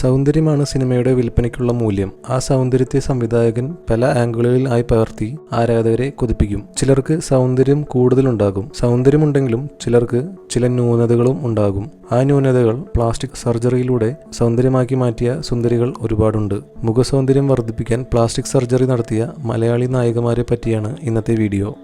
സൗന്ദര്യമാണ് സിനിമയുടെ വിൽപ്പനയ്ക്കുള്ള മൂല്യം. ആ സൗന്ദര്യത്തെ സംവിധായകൻ പല ആംഗിളുകളിൽ ആയി പകർത്തി ആരാധകരെ കൊതിപ്പിക്കും. ചിലർക്ക് സൗന്ദര്യം കൂടുതലുണ്ടാകും. സൗന്ദര്യമുണ്ടെങ്കിലും ചിലർക്ക് ചില ന്യൂനതകളും ഉണ്ടാകും. ആ ന്യൂനതകൾ പ്ലാസ്റ്റിക് സർജറിയിലൂടെ സൗന്ദര്യമാക്കി മാറ്റിയ സുന്ദരികൾ ഒരുപാടുണ്ട്. മുഖസൗന്ദര്യം വർദ്ധിപ്പിക്കാൻ പ്ലാസ്റ്റിക് സർജറി നടത്തിയ മലയാളി നായികമാരെ പറ്റിയാണ് ഇന്നത്തെ വീഡിയോ.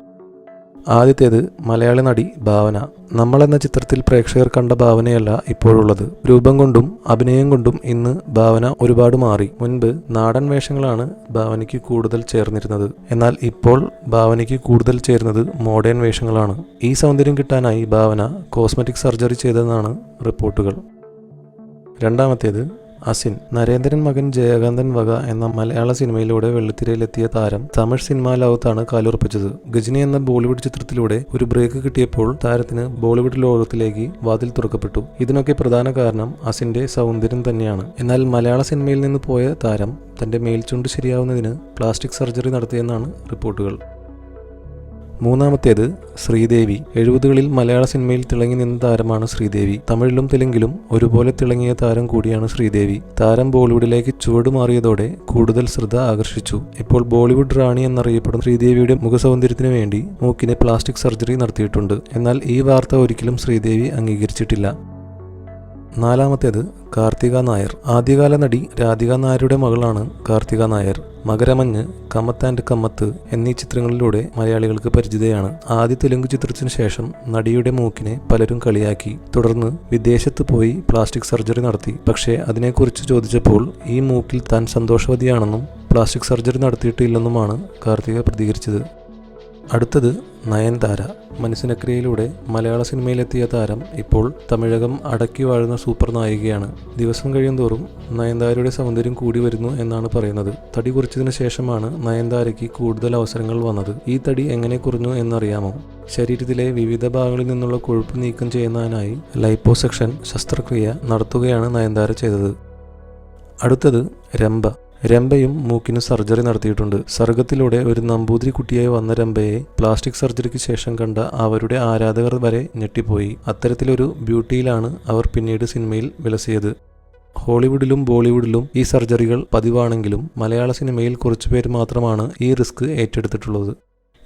ആദ്യത്തേത് മലയാളി നടി ഭാവന. നമ്മൾ എന്ന ചിത്രത്തിൽ പ്രേക്ഷകർ കണ്ട ഭാവനയല്ല ഇപ്പോഴുള്ളത്. രൂപം കൊണ്ടും അഭിനയം കൊണ്ടും ഇന്ന് ഭാവന ഒരുപാട് മാറി. മുൻപ് നാടൻ വേഷങ്ങളാണ് ഭാവനയ്ക്ക് കൂടുതൽ ചേർന്നിരുന്നത്. എന്നാൽ ഇപ്പോൾ ഭാവനയ്ക്ക് കൂടുതൽ ചേരുന്നത് മോഡേൺ വേഷങ്ങളാണ്. ഈ സൗന്ദര്യം കിട്ടാനായി ഭാവന കോസ്മെറ്റിക് സർജറി ചെയ്തതെന്നാണ് റിപ്പോർട്ടുകൾ. രണ്ടാമത്തേത് അസിൻ നരേന്ദ്രൻ മകൻ ജയകാന്തൻ വക എന്ന മലയാള സിനിമയിലൂടെ വെള്ളിത്തിരയിലെത്തിയ താരം തമിഴ് സിനിമാ ലോകത്താണ് കാലുറപ്പിച്ചത്. ഗജനി എന്ന ബോളിവുഡ് ചിത്രത്തിലൂടെ ഒരു ബ്രേക്ക് കിട്ടിയപ്പോൾ താരത്തിന് ബോളിവുഡ് ലോകത്തിലേക്ക് വാതിൽ തുറക്കപ്പെട്ടു. ഇതിനൊക്കെ പ്രധാന കാരണം അസിന്റെ സൗന്ദര്യം തന്നെയാണ്. എന്നാൽ മലയാള സിനിമയിൽ നിന്ന് പോയ താരം തന്റെ മേൽചുണ്ട് ശരിയാവുന്നതിന് പ്ലാസ്റ്റിക് സർജറി നടത്തിയെന്നാണ് റിപ്പോർട്ടുകൾ. മൂന്നാമത്തേത് ശ്രീദേവി. എഴുപതുകളിൽ മലയാള സിനിമയിൽ തിളങ്ങി നിന്ന താരമാണ് ശ്രീദേവി. തമിഴിലും തെലുങ്കിലും ഒരുപോലെ തിളങ്ങിയ താരം കൂടിയാണ് ശ്രീദേവി. താരം ബോളിവുഡിലേക്ക് ചുവടുമാറിയതോടെ കൂടുതൽ ശ്രദ്ധ ആകർഷിച്ചു. ഇപ്പോൾ ബോളിവുഡ് റാണി എന്നറിയപ്പെടുന്ന ശ്രീദേവിയുടെ മുഖസൗന്ദര്യത്തിനു വേണ്ടി മൂക്കിന് പ്ലാസ്റ്റിക് സർജറി നടത്തിയിട്ടുണ്ട്. എന്നാൽ ഈ വാർത്ത ഒരിക്കലും ശ്രീദേവി അംഗീകരിച്ചിട്ടില്ല. നാലാമത്തേത് കാർത്തിക നായർ. ആദ്യകാല നടി രാധിക നായരുടെ മകളാണ് കാർത്തിക നായർ. മകരമഞ്ഞ് കമ്മത്ത് ആൻഡ് കമ്മത്ത് എന്നീ ചിത്രങ്ങളിലൂടെ മലയാളികൾക്ക് പരിചിതയാണ്. ആദ്യ തെലുങ്ക് ചിത്രത്തിനു ശേഷം നടിയുടെ മൂക്കിനെ പലരും കളിയാക്കി. തുടർന്ന് വിദേശത്ത് പോയി പ്ലാസ്റ്റിക് സർജറി നടത്തി. പക്ഷേ അതിനെക്കുറിച്ച് ചോദിച്ചപ്പോൾ ഈ മൂക്കിൽ താൻ സന്തോഷവതിയാണെന്നും പ്ലാസ്റ്റിക് സർജറി നടത്തിയിട്ടില്ലെന്നുമാണ് കാർത്തിക പ്രതികരിച്ചത്. അടുത്തത് നയൻതാര. മനസ്സിനക്രിയയിലൂടെ മലയാള സിനിമയിലെത്തിയ താരം ഇപ്പോൾ തമിഴകം അടക്കി വാഴുന്ന സൂപ്പർ നായികയാണ്. ദിവസം കഴിയുന്തോറും നയൻതാരയുടെ സൗന്ദര്യം കൂടി വരുന്നു എന്നാണ് പറയുന്നത്. തടി കുറിച്ചതിന് ശേഷമാണ് നയൻതാരയ്ക്ക് കൂടുതൽ അവസരങ്ങൾ വന്നത്. ഈ തടി എങ്ങനെ കുറഞ്ഞു എന്നറിയാമോ? ശരീരത്തിലെ വിവിധ ഭാഗങ്ങളിൽ നിന്നുള്ള കൊഴുപ്പ് നീക്കം ചെയ്യുന്നതിനായി ലൈപ്പോസെക്ഷൻ ശസ്ത്രക്രിയ നടത്തുകയാണ് നയൻതാര ചെയ്തത്. അടുത്തത് രംഭ. രംഭയും മൂക്കിന് സർജറി നടത്തിയിട്ടുണ്ട്. സർഗത്തിലൂടെ ഒരു നമ്പൂതിരി കുട്ടിയായി വന്ന രംഭയെ പ്ലാസ്റ്റിക് സർജറിക്ക് ശേഷം കണ്ട അവരുടെ ആരാധകർ വരെ ഞെട്ടിപ്പോയി. അത്തരത്തിലൊരു ബ്യൂട്ടിയിലാണ് അവർ പിന്നീട് സിനിമയിൽ വിലസിയത്. ഹോളിവുഡിലും ബോളിവുഡിലും ഈ സർജറികൾ പതിവാണെങ്കിലും മലയാള സിനിമയിൽ കുറച്ചുപേർ മാത്രമാണ് ഈ റിസ്ക് ഏറ്റെടുത്തിട്ടുള്ളത്.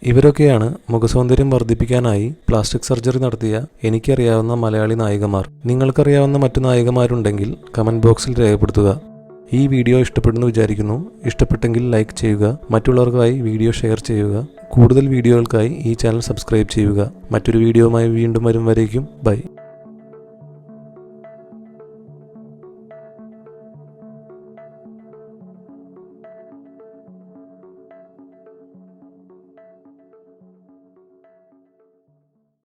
ഇവരൊക്കെയാണ് മുഖസൗന്ദര്യം വർദ്ധിപ്പിക്കാനായി പ്ലാസ്റ്റിക് സർജറി നടത്തിയ എനിക്കറിയാവുന്ന മലയാളി നായികമാർ. നിങ്ങൾക്കറിയാവുന്ന മറ്റു നായികമാരുണ്ടെങ്കിൽ കമന്റ് ബോക്സിൽ രേഖപ്പെടുത്തുക. ഈ വീഡിയോ ഇഷ്ടപ്പെടുന്നു വിചാരിക്കുന്നു. ഇഷ്ടപ്പെട്ടെങ്കിൽ ലൈക്ക് ചെയ്യുക. മറ്റുള്ളവർക്കായി വീഡിയോ ഷെയർ ചെയ്യുക. കൂടുതൽ വീഡിയോകൾക്കായി ഈ ചാനൽ സബ്സ്ക്രൈബ് ചെയ്യുക. മറ്റൊരു വീഡിയോയുമായി വീണ്ടും വരും വരേക്കും. ബൈ.